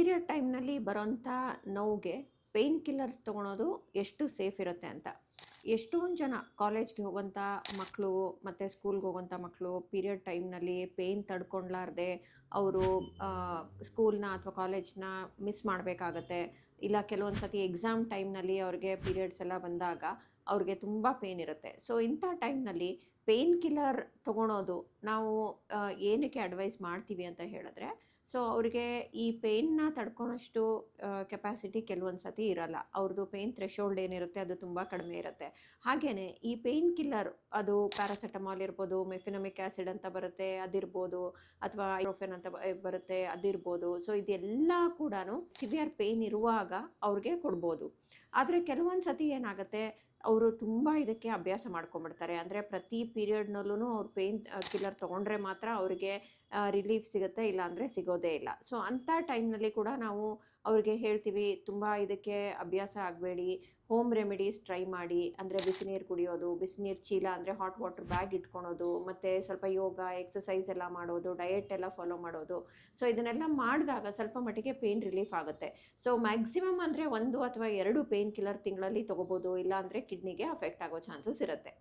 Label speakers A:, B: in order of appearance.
A: Period ಟೈಮ್ನಲ್ಲಿ ಬರೋಂಥ ನೋವಿಗೆ ಪೇಯ್ನ್ ಕಿಲ್ಲರ್ಸ್ ತೊಗೊಳೋದು ಎಷ್ಟು ಸೇಫ್ ಇರುತ್ತೆ ಅಂತ. ಎಷ್ಟೊಂದು ಜನ ಕಾಲೇಜ್ಗೆ ಹೋಗೋಂಥ ಮಕ್ಕಳು ಮತ್ತು ಸ್ಕೂಲ್ಗೆ ಹೋಗೋಂಥ ಮಕ್ಕಳು ಪೀರಿಯಡ್ ಟೈಮ್ನಲ್ಲಿ ಪೇಯ್ನ್ ತಡ್ಕೊಂಡ್ಲಾರ್ದೆ ಅವರು ಸ್ಕೂಲ್ನ ಅಥವಾ ಕಾಲೇಜ್ನ ಮಿಸ್ ಮಾಡಬೇಕಾಗತ್ತೆ. ಇಲ್ಲ ಕೆಲವೊಂದು ಸತಿ ಎಕ್ಸಾಮ್ ಟೈಮ್ನಲ್ಲಿ ಅವ್ರಿಗೆ ಪೀರಿಯಡ್ಸ್ ಎಲ್ಲ ಬಂದಾಗ ಅವ್ರಿಗೆ ತುಂಬ ಪೇಯ್ನ್ ಇರುತ್ತೆ. ಸೊ, ಇಂಥ ಟೈಮ್ನಲ್ಲಿ ಪೇಯ್ನ್ ಕಿಲ್ಲರ್ ತೊಗೊಳೋದು ನಾವು ಏನಕ್ಕೆ ಅಡ್ವೈಸ್ ಮಾಡ್ತೀವಿ ಅಂತ ಹೇಳಿದ್ರೆ ಸೊ, ಅವರಿಗೆ ಈ ಪೇಯ್ನ ತಡ್ಕೊಳೋಷ್ಟು ಕೆಪಾಸಿಟಿ ಕೆಲವೊಂದು ಸತಿ ಇರಲ್ಲ. ಅವ್ರದ್ದು ಪೇಯ್ನ್ ಥ್ರೆಶೋಲ್ಡ್ ಏನಿರುತ್ತೆ, ಅದು ತುಂಬ ಕಡಿಮೆ ಇರುತ್ತೆ. ಹಾಗೆಯೇ ಈ ಪೇಯ್ನ್ ಕಿಲ್ಲರ್, ಅದು ಪ್ಯಾರಾಸೆಟಮಾಲ್ ಇರ್ಬೋದು ಮೆಫಿನಮಿಕ್ ಆ್ಯಸಿಡ್ ಅಂತ ಬರುತ್ತೆ, ಅದಿರ್ಬೋದು, ಅಥವಾ ಐರೋಫೆನ್ ಅಂತ ಬರುತ್ತೆ, ಅದಿರ್ಬೋದು. ಸೊ, ಇದೆಲ್ಲ ಕೂಡ ಸಿವಿಯರ್ ಪೇಯ್ನ್ ಇರುವಾಗ ಅವ್ರಿಗೆ ಕೊಡ್ಬೋದು. ಆದರೆ ಕೆಲವೊಂದು ಸತಿ ಏನಾಗುತ್ತೆ ಅವರು ತುಂಬ ಇದಕ್ಕೆ ಅಭ್ಯಾಸ ಮಾಡ್ಕೊಂಡ್ಬಿಡ್ತಾರೆ. ಅಂದರೆ ಪ್ರತಿ ಪೀರಿಯಡ್ನಲ್ಲೂ ಅವ್ರು ಪೇಯ್ನ್ ಕಿಲ್ಲರ್ ತೊಗೊಂಡ್ರೆ ಮಾತ್ರ ಅವರಿಗೆ ರಿಲೀಫ್ ಸಿಗುತ್ತೆ ಇಲ್ಲ ಅಂದರೆ ಸಿಗೋದೇ ಇಲ್ಲ. ಸೊ, ಅಂಥ ಟೈಮ್ನಲ್ಲಿ ಕೂಡ ನಾವು ಅವ್ರಿಗೆ ಹೇಳ್ತೀವಿ, ತುಂಬ ಇದಕ್ಕೆ ಅಭ್ಯಾಸ ಆಗಬೇಡಿ, ಹೋಮ್ ರೆಮಿಡೀಸ್ ಟ್ರೈ ಮಾಡಿ. ಅಂದರೆ ಬಿಸಿನೀರು ಕುಡಿಯೋದು, ಬಿಸಿನೀರು ಚೀಲ, ಅಂದರೆ ಹಾಟ್ ವಾಟರ್ ಬ್ಯಾಗ್ ಇಟ್ಕೊಳೋದು, ಮತ್ತು ಸ್ವಲ್ಪ ಯೋಗ ಎಕ್ಸಸೈಸ್ ಎಲ್ಲ ಮಾಡೋದು, ಡಯೆಟ್ ಎಲ್ಲ ಫಾಲೋ ಮಾಡೋದು. ಸೊ, ಇದನ್ನೆಲ್ಲ ಮಾಡಿದಾಗ ಸ್ವಲ್ಪ ಮಟ್ಟಿಗೆ ಪೇಯ್ನ್ ರಿಲೀಫ್ ಆಗುತ್ತೆ. ಸೊ, ಮ್ಯಾಕ್ಸಿಮಮ್ ಅಂದರೆ ಒಂದು ಅಥವಾ ಎರಡು ಪೇಯ್ನ್ ಕಿಲ್ಲರ್ ತಿಂಗಳಲ್ಲಿ ತೊಗೋಬೋದು ಇಲ್ಲ ಅಂದರೆ ಕಿಡ್ನಿಗೆ ಅಫೆಕ್ಟ್ ಆಗೋ ಚಾನ್ಸಸ್ ಇರುತ್ತೆ